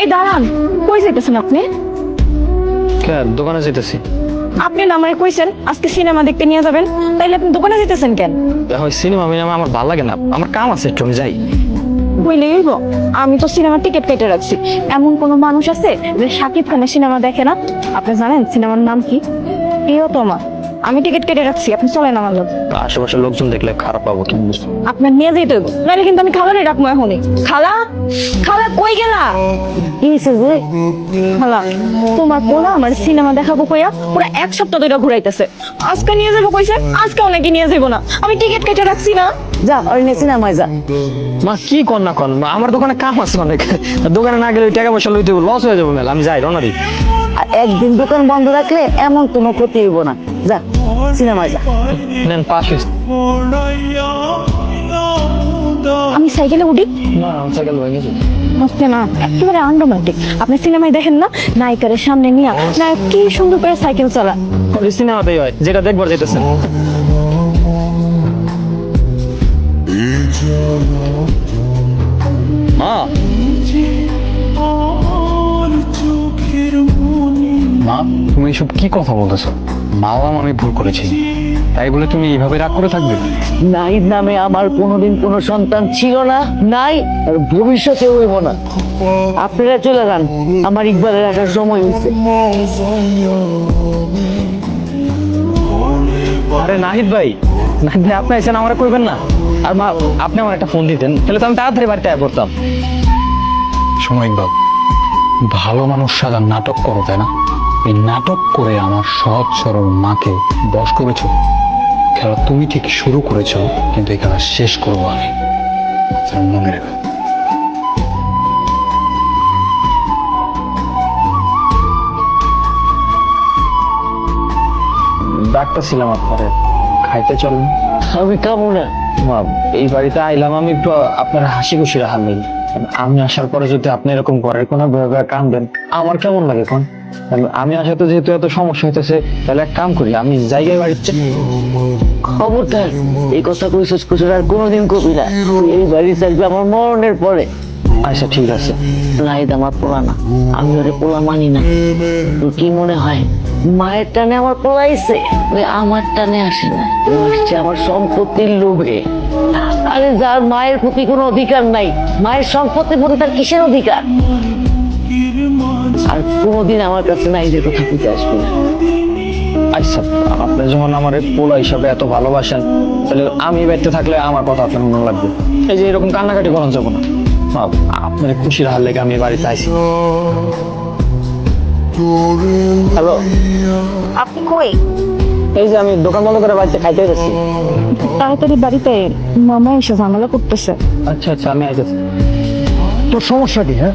এই দাঁড়ান কই যাইতেছেন আপনি? কে দোকানে যেতেছি আপনি না আমারে কইছেন আজকে সিনেমা দেখতে নিয়ে যাবেন তাইলে আপনি দোকানে যেতেছেন কেন? ওই সিনেমা মিনেমা আমার ভালো লাগে না। আমার কাম আছে একটু আমি যাই। কইলে হইব আমি তো সিনেমার টিকিট কেটে রাখছি। এমন কোনো মানুষ আছে যে সাকিব খানের সিনেমা দেখে না? আপনি জানেন সিনেমার নাম কি? প্রিয়তমা। আমি টিকিট কেটে রাখছি আপনি চলেন আমার লোক আশেপাশের লোকজন দেখলে খারাপ পাবো বুঝছ? আপনার নিয়ে যেতে হইব। নাহলে কিন্তু আমি খালারে রাখব এখনই। খালা? খালা কই গেলা? কি খালা তোমার পোলা আমার সিনেমা দেখাবো কইয়া পুরো এক সপ্তাহ ধরে ঘুরাইতেছে। আজকে নিয়ে যাব কইছে আজকে অনেকে নিয়ে যাব না। আমি টিকিট কেটে রাখছি না। যা ওর নিয়ে সিনেমায় যা। মা কি কর না কর? আমার দোকানে কাম আছে অনেক। দোকানে না গেলে টাকা পয়সা লইতে লস হয়ে যাব মেলা। আমি যাই আর একদিন দোকান বন্ধ রাখলে এমন কোনো ক্ষতি হইব না। যা। সিনেমায় যা নেন হয়েছে আমি সাইকেলে উঠি। না সাইকেল ভেঙে গেছে না একেবারে আনরোমান্টিক আপনি সিনেমায় দেখেন না নায়িকারের সামনে নিয়ে নায়ক কি সুন্দর করে সাইকেল চালা সিনেমাতেই হয় যেটা দেখবার যেতেছেন মা তুমি এইসব কি কথা বলতেছো? মাওয়াম আমি ভুল করেছি। তাই বলে তুমি এইভাবে রাগ করে থাকবে? নাহিদ নামে আমার কোনোদিন কোনো সন্তান ছিল না নাই আর ভবিষ্যতে হইব না। আপনারা চলে যান আমার ইকবালের একটা সময় হয়েছে। আরে নাহিদ ভাই নাহিদ ভাই আপনি এসেন আমার কইবেন না। আর মা আপনি আমার একটা ফোন দিতেন তাহলে তো আমি তাড়াতাড়ি বাড়িতে আয় করতাম শোনো ইকবাল ভালো মানুষ সাজা নাটক করো তাই না? এই নাটক করে আমার সহজ সরল মাকে বশ করেছ। খেলা তুমি ঠিক শুরু করেছ কিন্তু এই খেলা শেষ করব আমি। মনে রেখো। ডাক্তার ছিলাম আপনারে। খাইতে চলেন। আমি কামু না। এই বাড়িতে আইলাম আমি একটু, আপনার হাসি খুশি রাখা নেই আমি আসার পরে যদি আপনি এরকম করেন কোনো ভাবে কাঁদবেন আমার কেমন লাগে কোন? আমি আসাতে যেহেতু এত সমস্যা হইতেছে, তাহলে এক কাম করি, আমি জায়গায় বাড়িতে খবরদার, এই কথা কইছস কুচুর আর কোনোদিন কবি না। এই বাড়ি চাইবে আমার মরণের পরে। আচ্ছা ঠিক আছে। নাহিদ আমার পোলা না। আমি ওরে পোলা মানি না। তোর কি মনে হয়? মায়ের টানে আমার পোলাইছে ওই আমার টানে আসে না। ও আসছে আমার সম্পত্তির লোভে। আরে যার মায়ের প্রতি কোনো অধিকার নাই মায়ের সম্পত্তির প্রতি তার কিসের অধিকার? আর কোনোদিন আমার কাছে নাই যে কথা বুঝে আসবে না। আচ্ছা আপনি যখন আমার পোলা হিসাবে এত ভালোবাসেন তাহলে আমি বাড়িতে থাকলে আমার কথা আপনার মনে লাগবে? এই যে এরকম কান্নাকাটি করা যাব না। আপনার খুশি রাখার লেগে আমি বাড়িতে আইছি। হ্যালো আপনি কই? এই যে আমি দোকান বন্ধ করে বাড়িতে খাইতে যাচ্ছি। তাড়াতাড়ি বাড়িতে মামা এসে ঝামেলা করতেছে। আচ্ছা আচ্ছা আমি আইতেছি। তোর সমস্যা কি হ্যাঁ?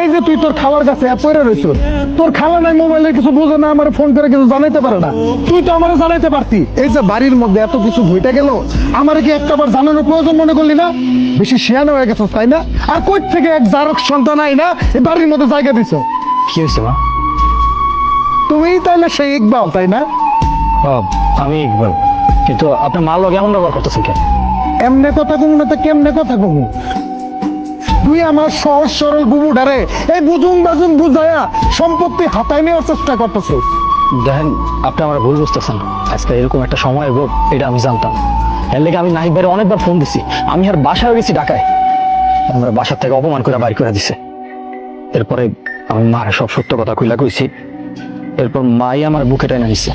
এই যে তুই তোর খাওয়ার কাছে পড়ে রইছ তোর খাওয়া নাই মোবাইলে কিছু বোঝে না আমার ফোন করে কিছু জানাইতে পারে না। তুই তো আমার জানাইতে পারতি। এই যে বাড়ির মধ্যে এত কিছু ঘুইটা গেল আমার কি একটা বার জানানোর প্রয়োজন মনে করলি না? বেশি শিয়ানো হয়ে গেছো তাই না? আর কই থেকে এক জারক সন্তান আই না এই বাড়ির মধ্যে জায়গা দিছ? কি হয়েছে মা? তুমি তাইলে সেই ইকবাল তাই না? আমি ইকবাল। কিন্তু আপনার মা লোক এমন ব্যবহার করতেছেন কেন? এমনে কথা কমু না তো কেমনে কথা কমু? তুই আমার সহজ সরল বুবুডারে এই বুঝুন বাজুন বুঝায়া সম্পত্তি হাতায় নেওয়ার চেষ্টা করতেছিস। দেখেন, আপনি আমার ভুল বুঝতেছেন। আজকে এরকম একটা সময় এগো এটা আমি জানতাম। এর লেগে আমি নাহিদ ভাইয়ের অনেকবার ফোন দিছি। আমি আর বাসায় গেছি ঢাকায়। আমরা বাসার থেকে অপমান করে বাড়ি করে দিছে। এরপরে আমি মার সব সত্য কথা কইলা কইছি। এরপর মাই আমার বুকে টেনে নিছে।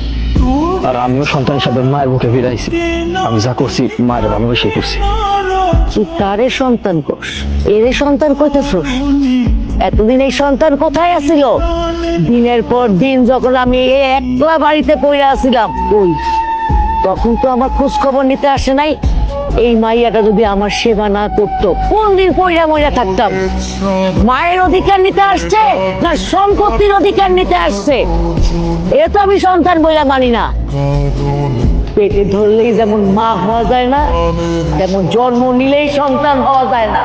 আর আমিও সন্তান হিসাবে মায়ের বুকে ফিরাইছি। আমি যা করছি, মায়ের ভালোবেসে করছি। তুই তারে সন্তান কোষ? এরে সন্তান কইতেছস এতদিন এই সন্তান কোথায় আসিল দিনের পর দিন যখন আমি একলা বাড়িতে পড়ে আসিলাম ওই তখন তো আমার খোঁজ খবর নিতে আসে নাই। এই মাইয়াটা যদি আমার সেবা না করতো, কোনদিন দিন ময়লা থাকতাম? মায়ের অধিকার নিতে আসছে না সম্পত্তির অধিকার নিতে আসছে? এ তো আমি সন্তান বইলা মানি না। পেটে ধরলেই যেমন মা হওয়া যায় না, তেমন জন্ম নিলেই সন্তান হওয়া যায় না।